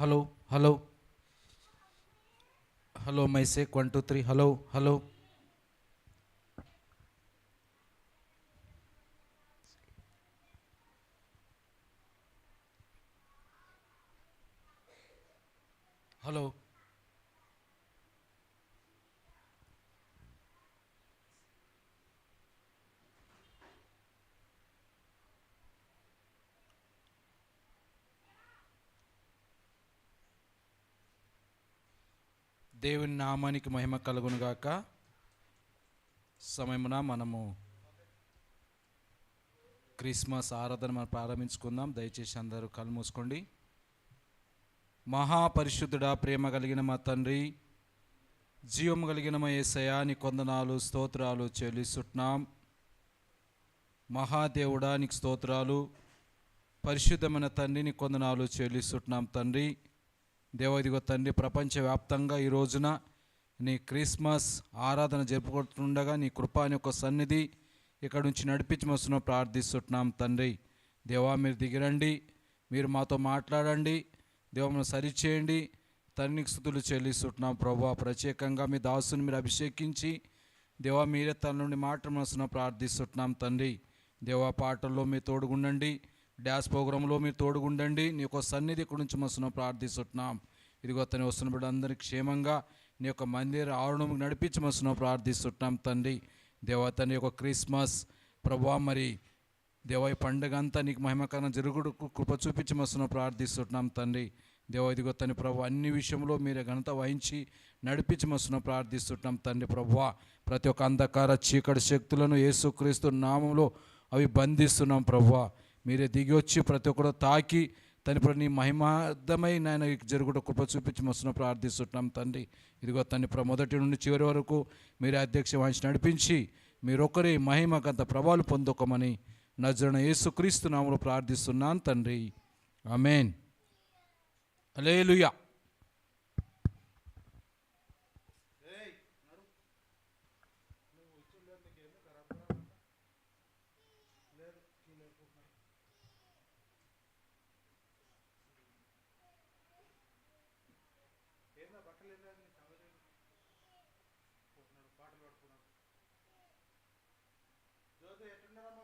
Hello hello hello मैं से one two three hello hello hello దేవుని నామానికి మహిమ కలుగునుగాక. సమయమున మనము క్రిస్మస్ ఆరాధన మనం ప్రారంభించుకుందాం. దయచేసి అందరూ కళ్ళు మూసుకోండి. మహాపరిశుద్ధుడా ప్రేమ కలిగిన మా తండ్రి జీవం కలిగిన మా ఏసయాని కొందనాలు స్తోత్రాలు చెల్లిస్తున్నాం. మహాదేవుడా నీకు స్తోత్రాలు. పరిశుద్ధమైన తండ్రిని కొందనాలు చెల్లిస్తున్నాం తండ్రి. దేవదిగో తండ్రి ప్రపంచవ్యాప్తంగా ఈ రోజున నీ క్రిస్మస్ ఆరాధన జరుపుకుంటుండగా నీ కృప అని ఒక సన్నిధి ఇక్కడ నుంచి నడిపించమస్తున్న ప్రార్థిస్తున్నాం తండ్రి. దేవా మీరు దిగిరండి మీరు మాతో మాట్లాడండి దేవమును సరిచేయండి. తండ్రికి స్థుతులు చెల్లిస్తున్నాం ప్రభు. ప్రత్యేకంగా మీ దాసుని మీరు అభిషేకించి దేవా మీరే తన నుండి మాట్లాడమస్తున్న ప్రార్థిస్తున్నాం తండ్రి. దేవా పాటల్లో మీరు తోడుగుండండి డ్యాస్ ప్రోగ్రాంలో మీరు తోడుగుండండి. నీ యొక్క సన్నిధి ఇక్కడ నుంచి మస్తున్న ప్రార్థిస్తున్నాం. ఇదిగో తను వస్తున్న బిడ్డ అందరికి క్షేమంగా నీ యొక్క మందిర ఆవరణం నడిపించమస్తున్నాం ప్రార్థిస్తున్నాం తండ్రి. దేవా తన యొక్క క్రిస్మస్ ప్రభా మరి దేవ ఈ పండుగ అంతా నీకు మహిమకరణ జరుగుడు కృప చూపించి చూపించమస్తున్నాం ప్రార్థిస్తున్నాం తండ్రి. దేవ ఇదిగో తని ప్రభు అన్ని విషయంలో మీరే ఘనత వహించి నడిపించి నడిపించమస్తున్నాం ప్రార్థిస్తున్నాం తండ్రి ప్రభు. ప్రతి ఒక్క అంధకార చీకటి శక్తులను యేసుక్రీస్తు నామంలో అవి బంధిస్తున్నాం ప్రభు. మీరే దిగి వచ్చి ప్రతి ఒక్కరు తాకి తని ప్రభు నీ మహిమార్థమై నాయన జరుగుట కృప చూపించి చూపించమస్తున్న ప్రార్థిస్తున్నాం తండ్రి. ఇదిగో తండ్రి ప్ర మొదటి నుండి చివరి వరకు మీరే అధ్యక్ష వహించి నడిపించి మీరొక్కరే మహిమకంత ప్రభావాలు పొందుకోమని నజరణ యేసుక్రీస్తు నామలు ప్రార్థిస్తున్నాను తండ్రి. అమేన్ అలేలుయా ഏറ്റവും നല്ല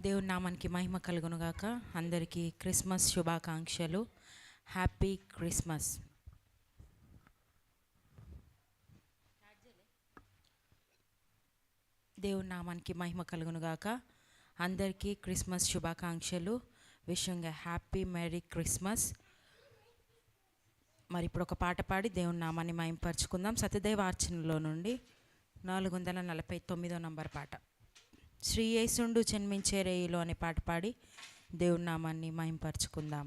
దేవుని నామానికి మహిమ కలుగునుగాక. అందరికీ క్రిస్మస్ శుభాకాంక్షలు. Happy Christmas. దేవుని నామానికి మహిమ కలుగునుగాక. అందరికీ క్రిస్మస్ శుభాకాంక్షలు. విషయంగా హ్యాపీ మెరీ క్రిస్మస్. మరి ఇప్పుడు ఒక పాట పాడి దేవుని నామాన్ని మహింపరచుకుందాం. సత్యదేవార్చనలో నుండి నాలుగు వందల నలభై తొమ్మిదో నంబర్ పాట. శ్రీ యేసుండు జన్మించే రేయిలో అనే పాట పాడి దేవుడి నామాన్ని మహింపరచుకుందాం.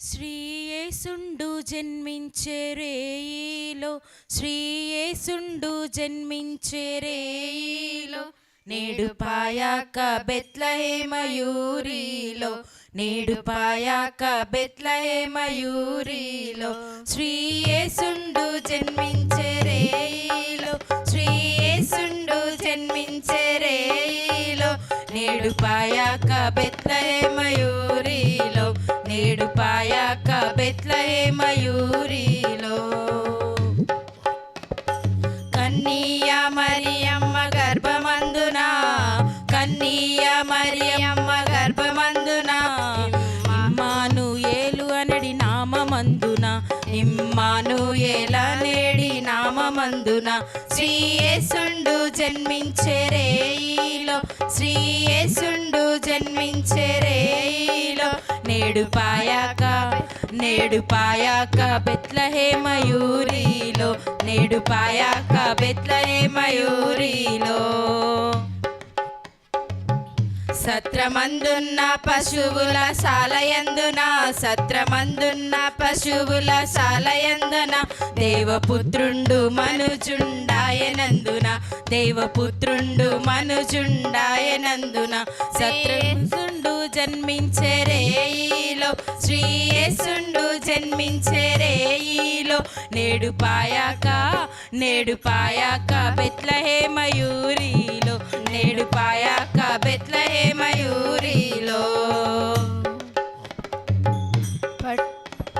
శ్రీయేసుండు జన్మించే రేయిలో శ్రీయేసుండు జన్మించే రేయిలో నేడు పాయాక బెత్లహేమయూరిలో నేడు పాయాక బెత్లహేమయూరిలో శ్రీయేసుండు జన్మించే రేయిలో శ్రీయేసుండు జన్మించే రేయిలో నేడు పాయాక బెత్లహేమయూరిలో నేడు పాయాక బెత్లహేమయూరిలో. నామమందున శ్రీయేసుండు జన్మించే రేయిలో శ్రీయేసుండు జన్మించే రేయిలో నేడు పాయాక నేడు పాయాక బెత్లహేమయూరిలో నేడు పాయాక బెత్లహేమయూరిలో. సత్రమందున్న పశువుల సాలయందున సత్రమందున్న పశువుల సాలయందున దేవపుత్రుండు మనుజుండాయనందున దేవపుత్రుండు మనుజుండాయనందున సత్రుండు జన్మించే రేయిలో శ్రీయేసుండు జన్మించే రేయిలో నేడు పాయాక నేడు పాయాక బెత్లహేమయూరిలో నేడు పాయాక బెత్లహేమయూరిలో.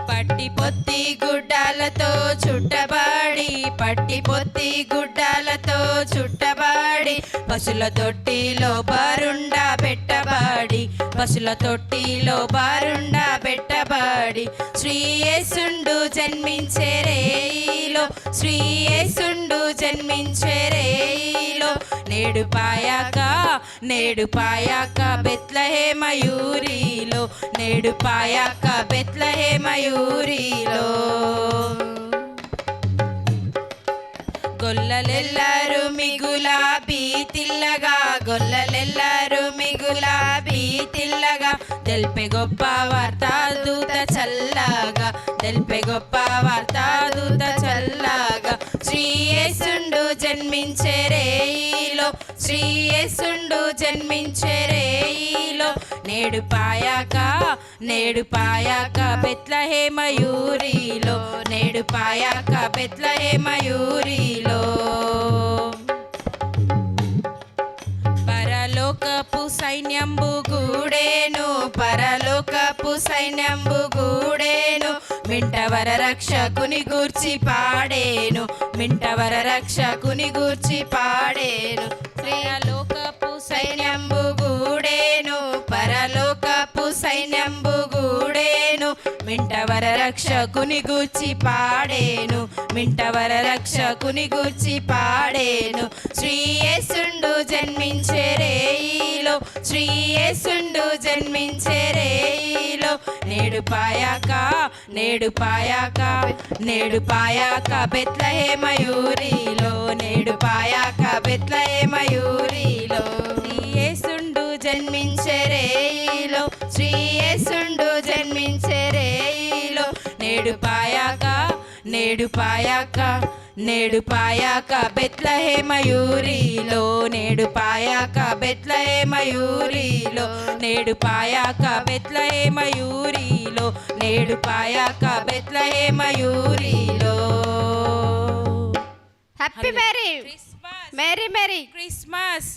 పట్టి పొత్తి గుడ్డాలతో చుట్టబాడి పట్టి పొత్తి గుడ్డాలతో చుట్టబాడి పశుల తొట్టిలో బారుండా పెట్టబాడి పశుల తొట్టిలో బారుండా పెట్టబాడి. శ్రీయేసుండు జన్మించే రేయిలో శ్రీయేసుండు జన్మించే రేయిలో నేడు పాయాక నేడు పాయాక బెత్లహేమయూరిలో నేడు పాయాక బెత్లహేమయూరిలో. గొల్లలెల్లారు మిగులాబీ తిల్లగా గొల్లలెల్లారు మిగులాబీ తిల్లగా తెల్పే గొప్ప వార్త దూత చల్లగా తెల్పే గొప్ప వార్త దూత చల్లగా శ్రీయేసుండు జన్మించే శ్రీ యేసుండు జన్మించే రేయిలో నేడు పాయాక నేడు పాయాక బెత్లహేమయూరిలో. నేడు పాయాక బెత్లహేమయూరిలో. పరలోకపు సైన్యంబు గూడేను పరలోకపు సైన్యంబు గూడేను. మింటవర రక్షకుని గూర్చి పాడేను మింటవర రక్షకుని గూర్చి పాడేను. పరలోకపు సైన్యంబు గూడేను పరలోకపు సైన్యంబు గూడేను మింటవర రక్షకుని గూర్చి పాడేను మింటవర రక్షకుని గూర్చి పాడేను. శ్రీయేసుండు జన్మించే రేయిలో శ్రీయేసుండు జన్మించే రేయిలో నేడు పాయాక నేడు పాయాక నేడు పాయాక బెత్లహేమయూరిలో నేడు పాయాక బెత్లహేమయూరిలో. శ్రీయేసుండు జన్మించే రేయిలో శ్రీయేసుండు జన్మించే నేడు పాయాక నేడు పాయాక నేడు పాయాక బెత్లహేమయూరిలో నేడు పాయాక బెత్లహేమయూరిలో నేడు పాయాక బెత్లహేమయూరిలో. నేడు పాయాక బెత్లహేమయూరిలో happy merry Christmas merry merry Christmas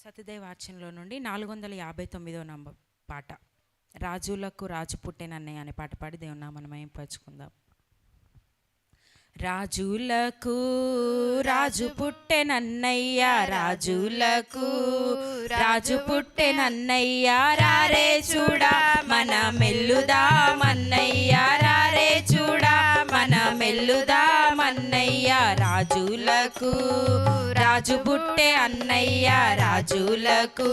సతదేవార్చనలో నుండి నాలుగు వందల యాభై తొమ్మిదో నంబర్ పాట. రాజులకు రాజు పుట్టెనన్నయ్య అనే పాట పాడి దేవుని నామని మయంపరుచుకుందాం రాజులకు రాజు పుట్టెనన్నయ్య రాజులకు రాజు పుట్టెనన్నయ్య రారే చూడా మన మెల్లుదామన్నయ్య రారే చూడా మన మెల్లుదామన్నయ్య రాజులకు రాజు పుట్టే అన్నయ్య రాజులకు.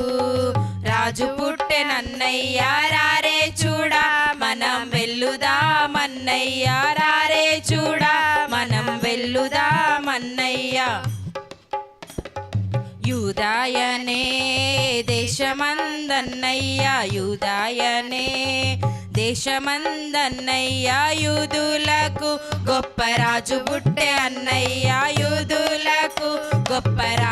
రాజు పుట్టే నన్నయ్య రారే చూడా. మనం వెల్లుదామన్నయ్య రారే చూడా. మనం వెల్లుదామన్నయ్య యూదాయనే దేశమందన్నయ్య. యూదాయనే దేశమందన్నయ్యాయుధులకు గొప్ప రాజు పుట్టే అన్నయ్య యూదులకు గొప్ప రాజు